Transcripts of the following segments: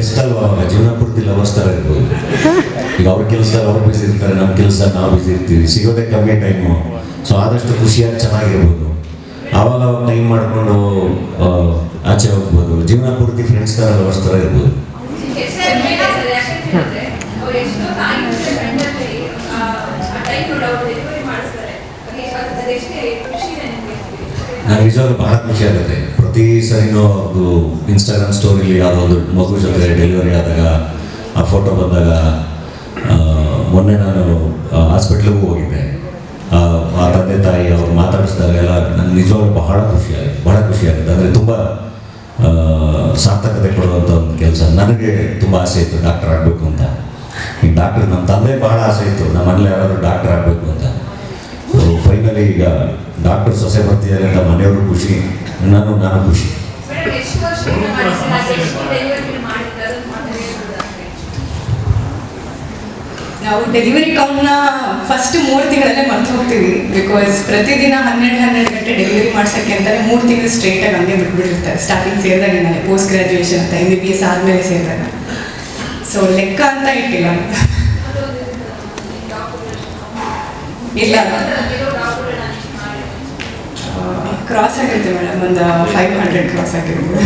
Best ಅಲ್ವಾ ಅವಾಗ ಜೀವನ ಪೂರ್ತಿ ಲವರ್ಸ್ ಥರ ಇರ್ಬೋದು. ಈಗ ಅವ್ರ ಕೆಲಸ ಅವ್ರು ಬಿಸಿ ಇರ್ತಾರೆ ನಮ್ಮ ಕೆಲಸ ನಾವು ಬಿಸಿ ಇರ್ತೀವಿ. ಸಿಗೋದೇ ಕಮ್ಮಿ ಟೈಮು ಸೊ ಆದಷ್ಟು ಖುಷಿಯಾಗಿ ಚೆನ್ನಾಗಿರ್ಬೋದು. ಆವಾಗ ಅವಾಗ ಟೈಮ್ ಮಾಡಿಕೊಂಡು ಆಚೆ ಹೋಗ್ಬೋದು. ಜೀವನ ಪೂರ್ತಿ ಫ್ರೆಂಡ್ಸ್ ಥರ ಲವರ್ಸ್ ಥರ ಇರ್ಬೋದು ಅವ್ರು ಎಷ್ಟೋ ತಾಯಿ ಗಂಡಲ್ಲಿ ಆ ಟೈಮ್ ನೋಡಿ ಅವ್ರು ಡೆಲಿವರಿ ಮಾಡಿಸ್ತಾರೆ ಅದೇ ಅದೆಷ್ಟೇ ಖುಷಿ ಇದೆ ನಿಮಗೆ ನನಗೆ ನಿಜವಾಗ್ಲೂ ಬಹಳ ಖುಷಿ ಆಗುತ್ತೆ. ಪ್ರತಿ ಸರಿನೂ ಅವ್ರದ್ದು ಇನ್ಸ್ಟಾಗ್ರಾಮ್ ಸ್ಟೋರಿಲಿ ಯಾವುದೋ ಒಂದು ಮಗು ಜೊತೆ ಡೆಲಿವರಿ ಆದಾಗ ಆ ಫೋಟೋ ಬಂದಾಗ ಮೊನ್ನೆ ನಾನು ಹಾಸ್ಪಿಟ್ಲಿಗೂ ಹೋಗಿದ್ದೆ. ಆ, ತಂದೆ ತಾಯಿ ಅವ್ರು ಮಾತಾಡಿಸಿದಾಗ ಎಲ್ಲ ನನಗೆ ನಿಜವಾಗ್ಲೂ ಬಹಳ ಖುಷಿ ಆಗುತ್ತೆ ಬಹಳ ಖುಷಿ ಆಗುತ್ತೆ. ಅಂದರೆ ತುಂಬ ಸಾರ್ಥಕತೆ ಕೊಡುವಂಥ ಒಂದು ಕೆಲಸ. ನನಗೆ ತುಂಬ ಆಸೆ ಇತ್ತು ಡಾಕ್ಟರ್ ಆಗಬೇಕು ಅಂತ. ಈ ಡಾಕ್ಟರ್ ನಮ್ಮ ತಂದೆ ಬಹಳ ಆಸೆ ಇತ್ತು. ನಮ್ಮ ಮನೇಲಿ ಯಾರಾದರೂ ಡಾಕ್ಟರ್ ಆಗಬೇಕು ಅಂತ. ಫೈನಲಿ ಈಗ ಡಾಕ್ಟರ್ ಸೊಸೆ ಬರ್ತಿದ್ದಾರೆ ಅಂತ ಮನೆಯವರು ಖುಷಿ ನಾನು ನಾನು ಖುಷಿ. ನಾವು ಡೆಲಿವರಿ ಕೌಂಟ್ನ ಫಸ್ಟ್ ಮೂರು ತಿಂಗಳಲ್ಲೇ ಮರ್ತು ಹೋಗ್ತೀವಿ. ಬಿಕಾಸ್ ಪ್ರತಿದಿನ ಹನ್ನೆರಡು ಹನ್ನೆರಡು ಗಂಟೆ ಡೆಲಿವರಿ ಮಾಡ್ಸೋಕ್ಕೆ ಅಂತಲೇ ಮೂರು ತಿಂಗಳು ಸ್ಟ್ರೇಟಾಗಿ ಹಂಗೆ ಬಿಟ್ಬಿಟ್ಟಿರ್ತಾರೆ. ಸ್ಟಾರ್ಟಿಂಗ್ ಸೇರಿದಾಗಿಂದಾನೆ ಪೋಸ್ಟ್ ಗ್ರಾಜುಯೇಷನ್ ಅಂತ ಎಂ ಬಿ ಬಿ ಎಸ್ ಆದಮೇಲೆ ಸೇರಿದಾಗ. ಸೊ ಲೆಕ್ಕ ಅಂತ ಇಟ್ಟಿಲ್ಲ. ಇಲ್ಲ. ಕ್ರಾಸ್ ಆಗಿರುತ್ತೆ ಮೇಡಮ್ ಒಂದು ಫೈವ್ ಹಂಡ್ರೆಡ್ ಕ್ರಾಸ್ ಆಗಿರ್ಬೋದು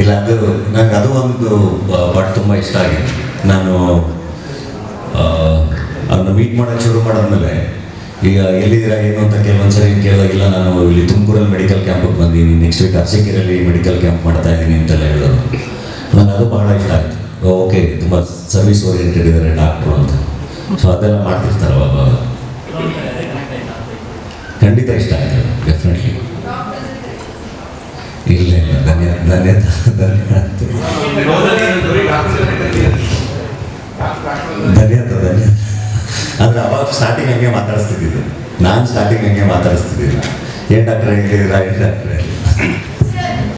ಇಲ್ಲ, ಅದು ನಂಗೆ ಅದು ಒಂದು ಬಟ್ ತುಂಬ ಇಷ್ಟ ಆಗಿದೆ. ನಾನು ಅದನ್ನ ಮೀಟ್ ಮಾಡೋಕ್ಕೆ ಶುರು ಮಾಡಿದ್ಮೇಲೆ, ಈಗ ಎಲ್ಲಿದ್ದೀರಾ, ಏನು ಅಂತ ಕೆಲವೊಂದ್ಸರಿ ಕೇಳೋದಿಲ್ಲ ನಾನು ಇಲ್ಲಿ ತುಮಕೂರಲ್ಲಿ ಮೆಡಿಕಲ್ ಕ್ಯಾಂಪಿಗೆ ಬಂದೀನಿ. ನೆಕ್ಸ್ಟ್ ವೀಕ್ ಅರಸೀಕೆರೆಯಲ್ಲಿ ಮೆಡಿಕಲ್ ಕ್ಯಾಂಪ್ ಮಾಡ್ತಾ ಇದ್ದೀನಿ ಅಂತೆಲ್ಲ ಹೇಳೋದು ನನಗೆ ಅದು ಬಹಳ ಇಷ್ಟ ಆಯಿತು. ಓಕೆ ತುಂಬ ಸರ್ವಿಸ್ ಓರಿಯೆಂಟೆಡ್ ಇದ್ದಾರೆ ಡಾಕ್ಟ್ರು ಅಂತ. ಸೊ ಅದೆಲ್ಲ ಮಾಡ್ತಿರ್ತಾರೆ ಅವಾಗ. ಖಂಡಿತ ಇಷ್ಟ ಆಯಿತು ಡೆಫಿನೆಟ್ಲಿ ಇಲ್ಲ ಇಲ್ಲ. ಧನ್ಯ ಧನ್ಯ ಧನ್ಯ. ಧನ್ಯ ಧನ್ಯ. ಅಂದ್ರೆ ಅವಾಗ ಸ್ಟಾರ್ಟಿಂಗ್ ಹಂಗೆ ಮಾತಾಡಿಸ್ತಿದ್ದಿದ್ದು. ನಾನು ಸ್ಟಾರ್ಟಿಂಗ್ ಹಂಗೆ ಮಾತಾಡಿಸ್ತಿದ್ದಿಲ್ಲ. ಏನು ಡಾಕ್ಟ್ರ್ ಹೇಳಿದ್ದೀರಾ, ಏನು ಡಾಕ್ಟ್ರ್